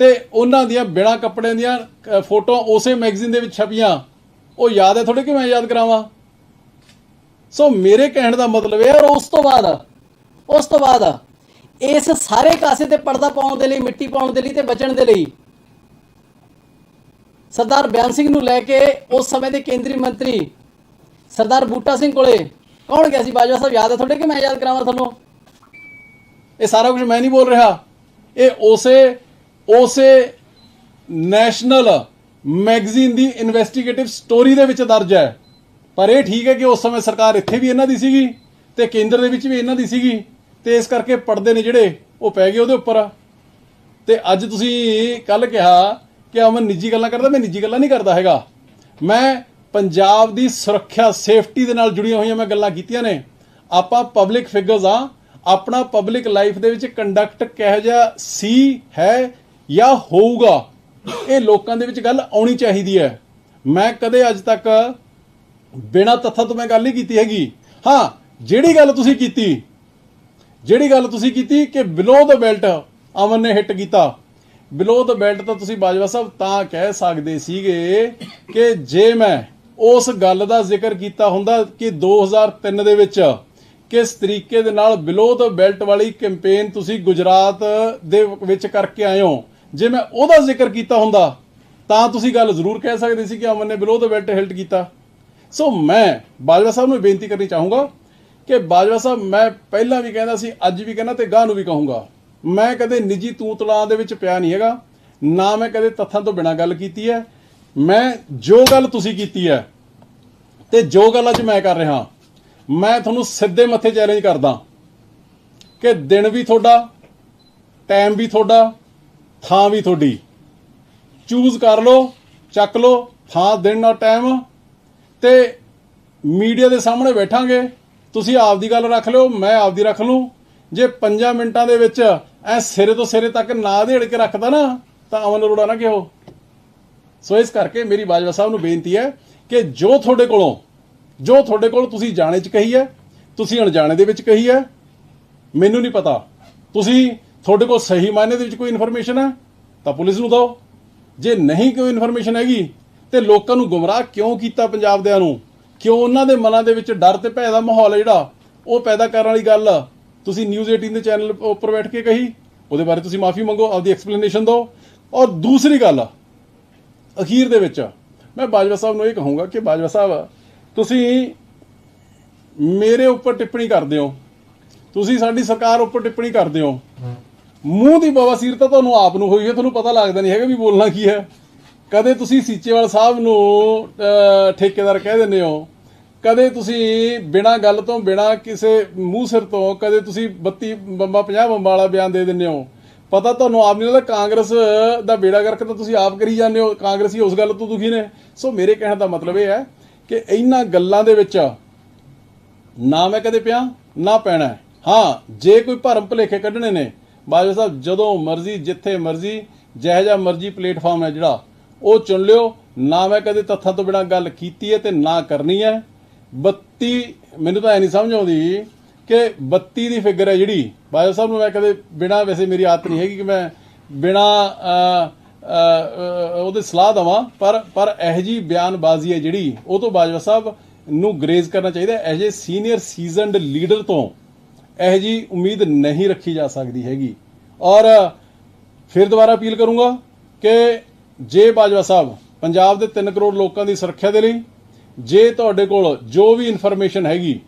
ਤੇ ਉਹਨਾਂ ਦੀਆਂ ਬਿਨਾਂ ਕੱਪੜਿਆਂ ਦੀਆਂ ਫੋਟੋਆਂ ਉਸੇ ਮੈਗਜ਼ੀਨ ਦੇ ਵਿੱਚ ਛਪੀਆਂ। ਉਹ ਯਾਦ ਹੈ ਥੋੜੇ ਕਿ ਮੈਂ ਯਾਦ ਕਰਾਵਾਂ? ਸੋ ਮੇਰੇ ਕਹਿਣ ਦਾ ਮਤਲਬ ਇਹ ਹੈ ਔਰ ਉਸ ਤੋਂ ਬਾਅਦ, ਉਸ ਤੋਂ ਬਾਅਦ, ਇਸ ਸਾਰੇ ਕਾਸੇ ਤੇ ਪਰਦਾ ਪਾਉਣ ਦੇ ਲਈ, ਮਿੱਟੀ ਪਾਉਣ ਦੇ ਲਈ ਤੇ ਬਚਣ ਦੇ ਲਈ, ਸਰਦਾਰ ਬਿਆਨ ਸਿੰਘ ਨੂੰ ਲੈ ਕੇ ਉਸ ਸਮੇਂ ਦੇ ਕੇਂਦਰੀ ਮੰਤਰੀ, ਸਰਦਾਰ ਬੂਟਾ ਸਿੰਘ ਕੋਲੇ, ਕੌਣ ਗਿਆ ਸੀ? ਬਾਜਵਾ ਸਾਹਿਬ, ਯਾਦ ਹੈ ਤੁਹਾਡੇ ਕਿ ਮੈਂ ਯਾਦ ਕਰਾਵਾਂ ਤੁਹਾਨੂੰ? ਇਹ ਸਾਰਾ ਕੁਝ ਮੈਂ ਨਹੀਂ ਬੋਲ ਰਿਹਾ। ਇਹ ਉਸੇ ਉਸੇ ਨੈਸ਼ਨਲ ਮੈਗਜ਼ੀਨ ਦੀ ਇਨਵੈਸਟੀਗੇਟਿਵ ਸਟੋਰੀ ਦੇ ਵਿੱਚ ਦਰਜ ਹੈ। ਪਰ ਇਹ ਠੀਕ ਹੈ ਕਿ ਉਸ ਸਮੇਂ ਸਰਕਾਰ ਇੱਥੇ ਵੀ ਇਹਨਾਂ ਦੀ ਸੀਗੀ ਤੇ ਕੇਂਦਰ ਦੇ ਵਿੱਚ ਵੀ ਇਹਨਾਂ ਦੀ ਸੀਗੀ ਤੇ ਇਸ ਕਰਕੇ ਪਰਦੇ ਨੇ ਜਿਹੜੇ ਉਹ ਪੈ ਗਏ ਉਹਦੇ ਉੱਪਰ। ਤੇ ਅੱਜ ਤੁਸੀਂ ਕੱਲ ਕਿਹਾ ਕਿ ਅਮਨ ਨਿੱਜੀ ਗੱਲਾਂ ਕਰਦਾ, ਮੈਂ ਨਿੱਜੀ ਗੱਲਾਂ ਨਹੀਂ ਕਰਦਾ ਹੈਗਾ। ਮੈਂ ਪੰਜਾਬ ਦੀ ਸੁਰੱਖਿਆ, ਸੇਫਟੀ ਦੇ ਨਾਲ ਜੁੜੀਆਂ ਹੋਈਆਂ ਮੈਂ ਗੱਲਾਂ ਕੀਤੀਆਂ ਨੇ। ਆਪਾਂ ਪਬਲਿਕ ਫਿਗਰਸ ਆ ਆਪਣਾ ਪਬਲਿਕ ਲਾਈਫ ਦੇ ਵਿੱਚ ਕੰਡਕਟ ਕਿਹੋ ਜਿਹਾ ਸੀ, ਹੈ ਜਾਂ ਹੋਊਗਾ। ਇਹ ਲੋਕਾਂ ਦੇ ਵਿੱਚ ਗੱਲ ਆਉਣੀ ਚਾਹੀਦੀ ਹੈ। ਮੈਂ ਕਦੇ ਅੱਜ ਤੱਕ ਬਿਨਾਂ ਤੱਥਾਂ ਤੋਂ ਮੈਂ ਗੱਲ ਨਹੀਂ ਕੀਤੀ ਹੈਗੀ। ਹਾਂ, ਜਿਹੜੀ ਗੱਲ ਤੁਸੀਂ ਕੀਤੀ, ਜਿਹੜੀ ਗੱਲ ਤੁਸੀਂ ਕੀਤੀ ਕਿ ਬਿਲੋ ਦ ਬੈਲਟ ਅਮਨ ਨੇ ਹਿੱਟ ਕੀਤਾ। ਬਿਲੋ ਦਾ ਬੈਲਟ ਤਾਂ ਤੁਸੀਂ ਬਾਜਵਾ ਸਾਹਿਬ ਤਾਂ ਕਹਿ ਸਕਦੇ ਸੀਗੇ ਕਿ ਜੇ ਮੈਂ ਉਸ ਗੱਲ ਦਾ ਜ਼ਿਕਰ ਕੀਤਾ ਹੁੰਦਾ ਕਿ 2003 ਦੇ ਵਿੱਚ ਕਿਸ ਤਰੀਕੇ ਦੇ ਨਾਲ ਬਿਲੋ ਦ ਬੈਲਟ ਵਾਲੀ ਕੈਂਪੇਨ ਤੁਸੀਂ ਗੁਜਰਾਤ ਦੇ ਵਿੱਚ ਕਰਕੇ ਆਏ ਹੋ ਜੇ ਮੈਂ ਉਹਦਾ ਜ਼ਿਕਰ ਕੀਤਾ ਹੁੰਦਾ, ਤਾਂ ਤੁਸੀਂ ਗੱਲ ਜ਼ਰੂਰ ਕਹਿ ਸਕਦੇ ਸੀ ਕਿ ਅਮਨ ਨੇ ਬਿਲੋ ਦ ਬੈਲਟ ਹਿਲਟ ਕੀਤਾ। ਸੋ ਮੈਂ ਬਾਜਵਾ ਸਾਹਿਬ ਨੂੰ ਬੇਨਤੀ ਕਰਨੀ ਚਾਹੂੰਗਾ ਕਿ ਬਾਜਵਾ ਸਾਹਿਬ, ਮੈਂ ਪਹਿਲਾਂ ਵੀ ਕਹਿੰਦਾ ਸੀ, ਅੱਜ ਵੀ ਕਹਿੰਦਾ ਤੇ ਗਾਹ ਨੂੰ ਵੀ ਕਹੂੰਗਾ। ਮੈਂ ਕਦੇ ਨਿੱਜੀ ਤੂਤਲਾਂ ਦੇ ਵਿੱਚ ਪਿਆ ਨਹੀਂ ਹੈਗਾ, ਨਾ ਮੈਂ ਕਦੇ ਤੱਥਾਂ ਤੋਂ ਬਿਨਾਂ ਗੱਲ ਕੀਤੀ ਹੈ। ਮੈਂ ਜੋ ਗੱਲ ਤੁਸੀਂ ਕੀਤੀ ਹੈ ਤੇ ਜੋ ਗੱਲ ਅੱਜ ਮੈਂ ਕਰ ਰਿਹਾ, ਮੈਂ ਤੁਹਾਨੂੰ ਸਿੱਧੇ ਮੱਥੇ ਚੈਲੰਜ ਕਰਦਾ ਕਿ ਦਿਨ ਵੀ ਤੁਹਾਡਾ ਟਾਈਮ ਵੀ ਤੁਹਾਡਾ ਥਾਂ ਵੀ ਤੁਹਾਡੀ। ਚੂਜ਼ ਕਰ ਲਓ, ਚੱਕ ਲਓ, ਥਾਂ ਦਿਨ ਨਾਲ ਟਾਈਮ ਤੇ ਮੀਡੀਆ ਦੇ ਸਾਹਮਣੇ ਬੈਠਾਂਗੇ। ਤੁਸੀਂ ਆਪ ਦੀ ਗੱਲ ਰੱਖ ਲਿਓ, ਮੈਂ ਆਪਦੀ ਰੱਖ ਲੂੰ। ਜੇ 5 ਮਿੰਟਾਂ ਦੇ ਵਿੱਚ ਐ ਸਿਰੇ ਤੋਂ ਸਿਰੇ ਤੱਕ ਨਾ ਦੇੜ ਕੇ ਰੱਖਦਾ ਨਾ, ਤਾਂ ਅਮਨ ਅਰੋੜਾ ਨਾ ਕਿਹੋ। ਸੋ ਇਸ ਕਰਕੇ ਮੇਰੀ ਬਾਜਵਾ ਸਾਹਿਬ ਨੂੰ ਬੇਨਤੀ ਹੈ ਕਿ ਜੋ ਤੁਹਾਡੇ ਕੋਲੋਂ, ਜੋ ਤੁਹਾਡੇ ਕੋਲ ਤੁਸੀਂ ਜਾਣੇ ਚ ਕਹੀ ਹੈ, ਤੁਸੀਂ ਅਣਜਾਣੇ ਦੇ ਵਿੱਚ ਕਹੀ ਹੈ, ਮੈਨੂੰ ਨਹੀਂ ਪਤਾ। ਤੁਸੀਂ ਤੁਹਾਡੇ ਕੋਲ ਸਹੀ ਮਾਇਨੇ ਦੇ ਵਿੱਚ ਕੋਈ ਇਨਫੋਰਮੇਸ਼ਨ ਹੈ? ਤਾਂ ਪੁਲਿਸ ਨੂੰ ਦਿਓ। ਜੇ ਨਹੀਂ ਕੋਈ ਇਨਫੋਰਮੇਸ਼ਨ ਹੈਗੀ, ਤੇ ਲੋਕਾਂ ਨੂੰ ਗੁੰਮਰਾਹ ਕਿਉਂ ਕੀਤਾ ਪੰਜਾਬ ਦਿਆਂ ਨੂੰ? ਕਿਉਂ ਉਹਨਾਂ ਦੇ ਮਨਾਂ ਦੇ ਵਿੱਚ ਡਰ ਤੇ ਭੈ ਦਾ ਮਾਹੌਲ ਹੈ ਜਿਹੜਾ? ਉਹ ਪੈਦਾ ਕਰਨ ਵਾਲੀ ਗੱਲ ਤੁਸੀਂ ਨਿਊਜ਼ 18 ਦੇ ਚੈਨਲ ਉੱਪਰ ਬੈਠ ਕੇ ਕਹੀ, ਉਹਦੇ ਬਾਰੇ ਤੁਸੀਂ ਮਾਫੀ ਮੰਗੋ, ਆਪਦੀ ਐਕਸਪਲੇਨੇਸ਼ਨ ਦਿਓ। ਔਰ ਦੂਸਰੀ ਗੱਲ, ਅਖੀਰ ਦੇ ਵਿੱਚ, ਮੈਂ ਬਾਜਵਾ ਸਾਹਿਬ ਨੂੰ ਇਹ ਕਹੂੰਗਾ ਕਿ ਬਾਜਵਾ ਸਾਹਿਬ, ਤੁਸੀਂ ਮੇਰੇ ਉੱਪਰ ਟਿੱਪਣੀ ਕਰਦੇ ਹੋ। ਤੁਸੀਂ ਸਾਡੀ ਸਰਕਾਰ ਉੱਪਰ ਟਿੱਪਣੀ ਕਰਦੇ ਹੋ। ਮੂੰਹ ਦੀ ਬਵਾਸੀਰ ਤਾਂ ਤੁਹਾਨੂੰ ਆਪ ਨੂੰ ਹੋਈ ਹੈ, ਤੁਹਾਨੂੰ ਪਤਾ ਲੱਗਦਾ ਨਹੀਂ ਹੈਗਾ ਵੀ ਬੋਲਣਾ ਕੀ ਹੈ। ਕਦੇ ਤੁਸੀਂ ਸੀਚੇਵਾਲ ਸਾਹਿਬ ਨੂੰ ਠੇਕੇਦਾਰ ਕਹਿ ਦਿੰਦੇ ਹੋ। ਕਦੇ ਤੁਸੀਂ ਬਿਨਾਂ ਗੱਲ ਤੋਂ, ਬਿਨਾਂ ਕਿਸੇ ਮੂੰਹ ਸਿਰ ਤੋਂ, ਕਦੇ ਤੁਸੀਂ 32 ਬੰਬਾ 50 ਬੰਬਾਂ ਵਾਲਾ ਬਿਆਨ ਦੇ ਦਿੰਦੇ ਹੋ। ਪਤਾ ਤੁਹਾਨੂੰ ਆਪ ਨਹੀਂ ਲੱਗਦਾ ਕਾਂਗਰਸ ਦਾ ਬੇੜਾ ਗਰਕ ਤਾਂ ਤੁਸੀਂ ਆਪ ਕਰੀ ਜਾਂਦੇ ਹੋ। ਕਾਂਗਰਸੀ ਉਸ ਗੱਲ ਤੋਂ ਦੁਖੀ ਨੇ। ਸੋ ਮੇਰੇ ਕਹਿਣ ਦਾ ਮਤਲਬ ਇਹ ਹੈ ਕਿ ਇਹਨਾਂ ਗੱਲਾਂ ਦੇ ਵਿੱਚ ਨਾ ਮੈਂ ਕਦੇ ਪਿਆ, ਨਾ ਪੈਣਾ ਹਾਂ, ਜੇ ਕੋਈ ਭਰਮ ਭੁਲੇਖੇ ਕੱਢਣੇ ਨੇ ਬਾਜਵਾ ਸਾਹਿਬ ਜਦੋਂ ਮਰਜ਼ੀ ਜਿੱਥੇ ਮਰਜ਼ੀ ਜਿਹੋ ਜਿਹਾ ਮਰਜ਼ੀ ਪਲੇਟਫਾਰਮ ਹੈ ਜਿਹੜਾ ਉਹ ਚੁਣ ਲਿਓ। ਨਾ ਮੈਂ ਕਦੇ ਤੱਥਾਂ ਤੋਂ ਬਿਨਾਂ ਗੱਲ ਕੀਤੀ ਹੈ ਤੇ ਨਾ ਕਰਨੀ ਹੈ। 32 ਮੈਨੂੰ ਤਾਂ ਐ ਨਹੀਂ ਸਮਝ ਆਉਂਦੀ ਕਿ 32 ਦੀ ਫਿਗਰ ਹੈ ਜਿਹੜੀ। ਬਾਜਵਾ ਸਾਹਿਬ ਨੂੰ ਮੈਂ ਕਦੇ ਬਿਨਾਂ ਵੈਸੇ ਮੇਰੀ ਆਦਤ ਨਹੀਂ ਹੈਗੀ ਕਿ ਮੈਂ ਬਿਨਾਂ ਅ, ਉਹਦੇ ਸਲਾਹ ਦਵਾਂ ਪਰ ਪਰ ਇਹ ਜੀ ਬਿਆਨਬਾਜ਼ੀ ਹੈ ਜਿਹੜੀ ਉਹ ਤੋਂ ਬਾਜਵਾ ਸਾਹਿਬ ਨੂੰ ਗਰੇਜ਼ ਕਰਨਾ ਚਾਹੀਦਾ as a senior seasoned leader ਤੋਂ ਇਹ ਜੀ ਉਮੀਦ ਨਹੀਂ ਰੱਖੀ ਜਾ ਸਕਦੀ ਹੈਗੀ। ਔਰ ਫਿਰ ਦੁਬਾਰਾ ਅਪੀਲ ਕਰੂੰਗਾ ਕਿ ਜੇ ਬਾਜਵਾ ਸਾਹਿਬ, ਪੰਜਾਬ ਦੇ 3 ਕਰੋੜ ਲੋਕਾਂ ਦੀ ਸੁਰੱਖਿਆ ਦੇ ਲਈ, ਜੇ ਤੁਹਾਡੇ ਕੋਲ ਜੋ ਵੀ ਇਨਫੋਰਮੇਸ਼ਨ ਹੈਗੀ,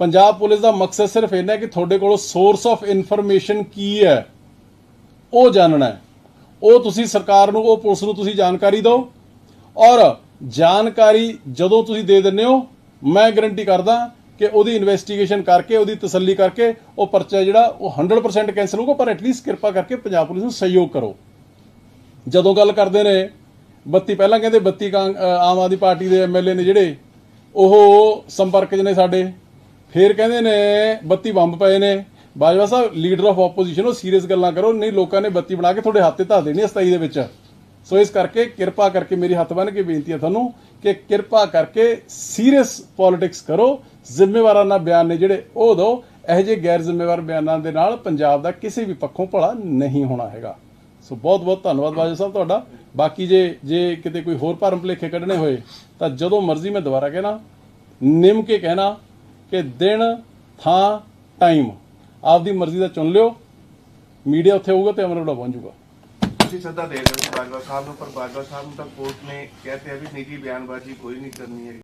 ਪੰਜਾਬ ਪੁਲਿਸ ਦਾ ਮਕਸਦ ਸਿਰਫ ਇੰਨਾ ਹੈ ਕਿ ਤੁਹਾਡੇ ਕੋਲ ਸੋਰਸ ਆਫ ਇਨਫੋਰਮੇਸ਼ਨ ਕੀ ਹੈ, ਉਹ ਜਾਣਨਾ ਹੈ। ਉਹ ਤੁਸੀਂ ਸਰਕਾਰ ਨੂੰ, ਉਹ ਪੁਲਿਸ ਨੂੰ ਤੁਸੀਂ ਜਾਣਕਾਰੀ ਦਿਓ। ਔਰ ਜਾਣਕਾਰੀ ਜਦੋਂ ਤੁਸੀਂ ਦੇ ਦਿੰਦੇ ਹੋ, ਮੈਂ ਗਰੰਟੀ ਕਰਦਾ ਕਿ ਉਹਦੀ ਇਨਵੈਸਟੀਗੇਸ਼ਨ ਕਰਕੇ, ਉਹਦੀ ਤਸੱਲੀ ਕਰਕੇ ਉਹ ਪਰਚਾ ਜਿਹੜਾ, ਉਹ 100% ਕੈਂਸਲ ਹੋਊਗਾ, ਪਰ ਐਟਲੀਸਟ ਕਿਰਪਾ ਕਰਕੇ ਪੰਜਾਬ ਪੁਲਿਸ ਨੂੰ ਸਹਿਯੋਗ ਕਰੋ। ਜਦੋਂ ਗੱਲ ਕਰਦੇ ਨੇ 32 ਪਹਿਲਾਂ ਕਹਿੰਦੇ 32 ਕਾਂ- ਆਮ ਆਦਮੀ ਪਾਰਟੀ ਦੇ ਐਮਐਲਏ ਨੇ ਜਿਹੜੇ, ਉਹ ਸੰਪਰਕ 'ਚ ਨੇ ਸਾਡੇ। ਫਿਰ ਕਹਿੰਦੇ ਨੇ 32 ਬੰਬ ਪਏ ਨੇ। Bajwa sahib leader of opposition ਉਹ ਸੀਰੀਅਸ ਗੱਲਾਂ ਕਰੋ, ਨਹੀਂ ਲੋਕਾਂ ਨੇ 32 ਬਣਾ ਕੇ ਤੁਹਾਡੇ ਹੱਥ ਤੇ ਧਰ ਦੇਣੀ ਹੈ 27 ਦੇ ਵਿੱਚ। ਸੋ ਇਸ ਕਰਕੇ ਕਿਰਪਾ ਕਰਕੇ ਮੇਰੀ ਹੱਥ ਬੰਨ ਕੇ ਬੇਨਤੀ ਹੈ ਤੁਹਾਨੂੰ ਕਿ ਕਿਰਪਾ ਕਰਕੇ ਸੀਰੀਅਸ ਪੋਲਿਟਿਕਸ ਕਰੋ। ਜ਼ਿੰਮੇਵਾਰਾਨਾ ਬਿਆਨ ਨੇ ਜਿਹੜੇ ਉਹ ਦਿਓ ਇਹੋ ਜਿਹੇ ਗੈਰ ਜ਼ਿੰਮੇਵਾਰ ਬਿਆਨਾਂ ਦੇ ਨਾਲ ਪੰਜਾਬ ਦਾ ਕਿਸੇ ਵੀ ਪੱਖੋਂ ਭਲਾ ਨਹੀਂ ਹੋਣਾ ਹੈਗਾ। ਸੋ ਬਹੁਤ ਬਹੁਤ ਧੰਨਵਾਦ ਬਾਜਵਾ ਸਾਹਿਬ ਤੁਹਾਡਾ। ਬਾਕੀ ਜੇ ਜੇ ਕਿਤੇ ਕੋਈ ਹੋਰ ਭਰਮ ਭੁਲੇਖੇ ਕੱਢਣੇ ਹੋਏ, ਤਾਂ ਜਦੋਂ ਮਰਜ਼ੀ ਮੈਂ ਦੁਬਾਰਾ ਕਹਿਣਾ, ਨਿਮ ਕੇ ਕਹਿਣਾ ਕਿ ਦਿਨ, ਥਾਂ, ਟਾਈਮ। ਆਪਦੀ ਮਰਜ਼ੀ ਦਾ ਚੁਣ ਲਿਓ। ਮੀਡੀਆ ਉੱਥੇ ਹੋਊਗਾ ਤੇ ਅਮਰ ਬੜਾ ਪਹੁੰਚ ਤੁਸੀਂ ਸੱਦਾ ਦੇ ਰਹੇ ਹੋ ਬਾਜਵਾ ਸਾਹਿਬ ਨੂੰ, ਪਰ ਬਾਜਵਾ ਸਾਹਿਬ ਨੂੰ ਤਾਂ ਕੋਰਟ ਨੇ ਕਹਿਤੇ ਆ ਵੀ ਨਿੱਜੀ ਬਿਆਨਬਾਜ਼ੀ ਕੋਈ ਨਹੀਂ ਕਰਨੀ ਹੈ